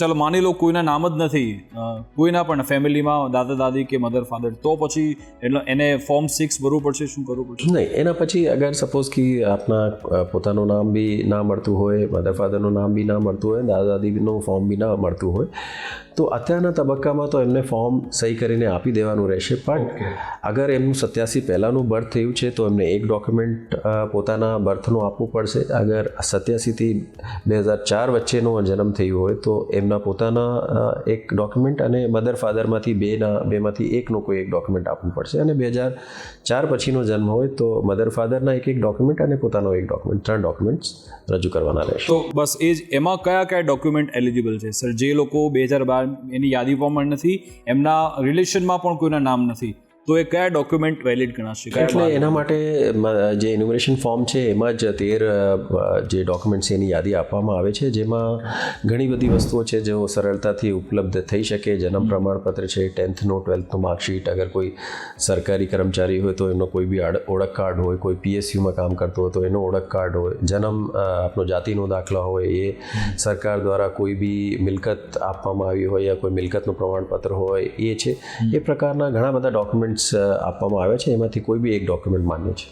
ચાલો માની લો કોઈના નામ જ નથી. કોઈના પણ ફેમિલીમાં દાદા દાદી કે મધર ફાધર તો પછી એટલે એને ફોર્મ સિક્સ ભરવું પડશે શું કરવું પડશે? નહીં એના પછી અગર સપોઝ કે આપના પોતાનું નામ બી ના મળતું હોય મધર ફાધરનું નામ બી ના મળતું હોય દાદા દાદીનું ફોર્મ બી ના મળતું હોય તો અત્યારના તબક્કામાં તો એમને ફોર્મ સહી કરીને આપી દેવાનું રહેશે. પણ અગર એમનું સત્યાસી પહેલાંનું બર્થ થયું છે તો એમને એક ડોક્યુમેન્ટ પોતાના બર્થનું આપવું પડશે. અગર સત્યાસીથી બે હજાર ચાર વચ્ચેનો જન્મ થયો હોય તો એમના પોતાના એક ડોક્યુમેન્ટ અને મધર ફાધરમાંથી બેના, બેમાંથી એકનું કોઈ એક ડોક્યુમેન્ટ આપવું પડશે અને બે હજાર ચાર પછીનો જન્મ હોય તો મધર ફાધરના એક એક ડોક્યુમેન્ટ અને પોતાનો એક ડોક્યુમેન્ટ ત્રણ ડોક્યુમેન્ટ્સ રજૂ કરવાના રહેશે. તો બસ એ જ, એમાં કયા કયા ડોક્યુમેન્ટ એલિજિબલ છે? સર જે લોકો બે હજાર બાર, એની યાદી પણ નથી, એમના રિલેશનમાં પણ કોઈના નામ નથી. તો એ કયા ડોક્યુમેન્ટ વેલિડ ગણાશે? એટલે એના માટે જે ઇન્યુમરેશન ફોર્મ છે એમાં જ તેર જે ડોક્યુમેન્ટ્સ એની યાદી આપવામાં આવે છે જેમાં ઘણી બધી વસ્તુઓ છે જેઓ સરળતાથી ઉપલબ્ધ થઈ શકે. જન્મ પ્રમાણપત્ર છે ટેન્થનું ટ્વેલ્થનું માર્કશીટ અગર કોઈ સરકારી કર્મચારી હોય તો એમનો કોઈ બી ઓળખ કાર્ડ હોય કોઈ પીએસયુમાં કામ કરતો હોય તો એનો ઓળખ કાર્ડ હોય. જન્મ આપનો જાતિનો દાખલા હોય એ સરકાર દ્વારા કોઈ બી મિલકત આપવામાં આવી હોય યા કોઈ મિલકતનું પ્રમાણપત્ર હોય એ છે. એ પ્રકારના ઘણા બધા ડોક્યુમેન્ટ્સ આપવામાં આવે છે એમાંથી કોઈ બી એક ડોક્યુમેન્ટ માન્ય છે.